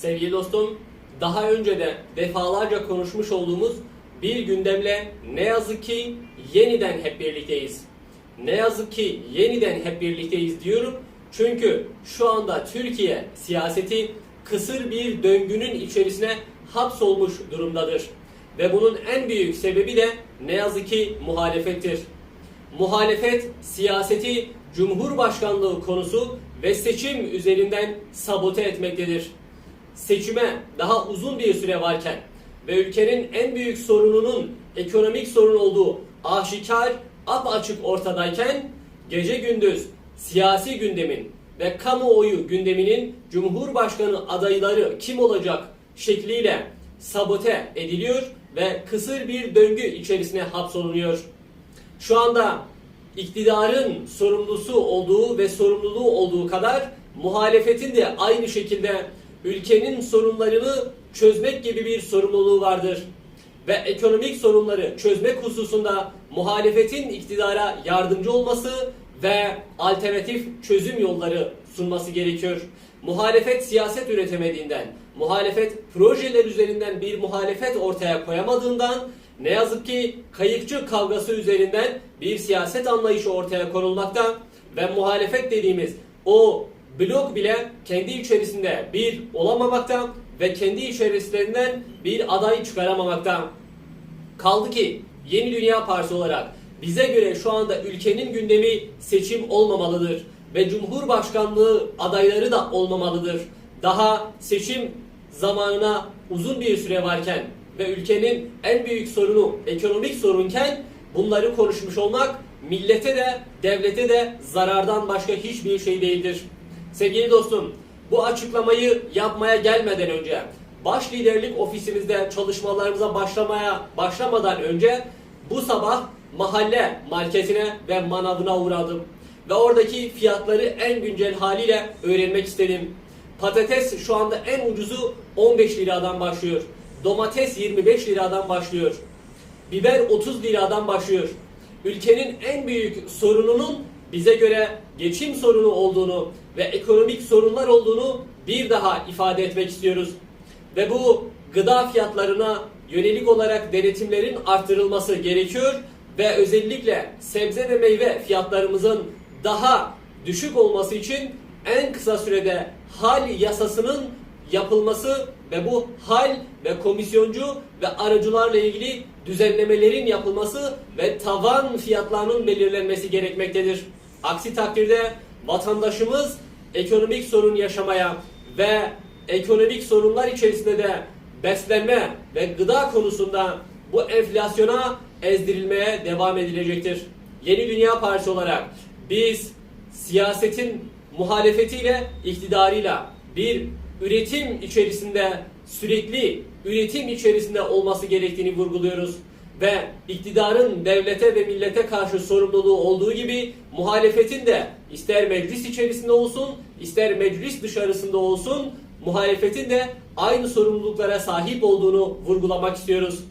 Sevgili dostum, daha önce de defalarca konuşmuş olduğumuz bir gündemle ne yazık ki yeniden hep birlikteyiz. Ne yazık ki yeniden hep birlikteyiz diyorum. Çünkü şu anda Türkiye siyaseti kısır bir döngünün içerisine hapsolmuş durumdadır. Ve bunun en büyük sebebi de ne yazık ki muhalefettir. Muhalefet siyaseti Cumhurbaşkanlığı konusu ve seçim üzerinden sabote etmektedir. Seçime daha uzun bir süre varken ve ülkenin en büyük sorununun ekonomik sorun olduğu aşikar, apaçık ortadayken gece gündüz siyasi gündemin ve kamuoyu gündeminin Cumhurbaşkanı adayları kim olacak şekliyle sabote ediliyor ve kısır bir döngü içerisine hapsolunuyor. Şu anda iktidarın sorumlusu olduğu ve sorumluluğu olduğu kadar muhalefetin de aynı şekilde ülkenin sorunlarını çözmek gibi bir sorumluluğu vardır. Ve ekonomik sorunları çözmek hususunda muhalefetin iktidara yardımcı olması ve alternatif çözüm yolları sunması gerekiyor. Muhalefet siyaset üretemediğinden, muhalefet projeler üzerinden bir muhalefet ortaya koyamadığından ne yazık ki kayıkçı kavgası üzerinden bir siyaset anlayışı ortaya konulmakta ve muhalefet dediğimiz o blok bile kendi içerisinde bir olamamakta ve kendi içerisinden bir aday çıkaramamakta. Kaldı ki Yeni Dünya Partisi olarak bize göre şu anda ülkenin gündemi seçim olmamalıdır ve Cumhurbaşkanlığı adayları da olmamalıdır. Daha seçim zamanına uzun bir süre varken ve ülkenin en büyük sorunu ekonomik sorunken bunları konuşmuş olmak millete de devlete de zarardan başka hiçbir şey değildir. Sevgili dostum, bu açıklamayı yapmaya gelmeden önce baş liderlik ofisimizde çalışmalarımıza başlamaya başlamadan önce bu sabah mahalle marketine ve manavına uğradım ve oradaki fiyatları en güncel haliyle öğrenmek istedim. Patates şu anda en ucuzu 15 liradan başlıyor. Domates 25 liradan başlıyor. Biber 30 liradan başlıyor. Ülkenin en büyük sorununun bize göre geçim sorunu olduğunu ve ekonomik sorunlar olduğunu bir daha ifade etmek istiyoruz. Ve bu gıda fiyatlarına yönelik olarak denetimlerin arttırılması gerekiyor ve özellikle sebze ve meyve fiyatlarımızın daha düşük olması için en kısa sürede hal yasasının yapılması ve bu hal ve komisyoncu ve aracılarla ilgili düzenlemelerin yapılması ve tavan fiyatlarının belirlenmesi gerekmektedir. Aksi takdirde vatandaşımız ekonomik sorun yaşamaya ve ekonomik sorunlar içerisinde de beslenme ve gıda konusunda bu enflasyona ezdirilmeye devam edilecektir. Yeni Dünya Partisi olarak biz siyasetin muhalefetiyle, iktidarıyla bir üretim içerisinde sürekli üretim içerisinde olması gerektiğini vurguluyoruz. Ve iktidarın devlete ve millete karşı sorumluluğu olduğu gibi muhalefetin de ister meclis içerisinde olsun, ister meclis dışarısında olsun muhalefetin de aynı sorumluluklara sahip olduğunu vurgulamak istiyoruz.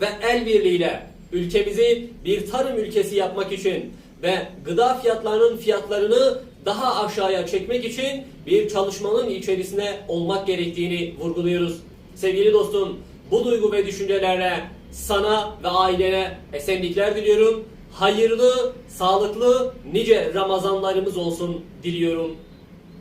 Ve el birliğiyle ülkemizi bir tarım ülkesi yapmak için ve gıda fiyatlarının fiyatlarını daha aşağıya çekmek için bir çalışmanın içerisine olmak gerektiğini vurguluyoruz. Sevgili dostum, bu duygu ve düşüncelerle sana ve ailene esenlikler diliyorum. Hayırlı, sağlıklı, nice Ramazanlarımız olsun diliyorum.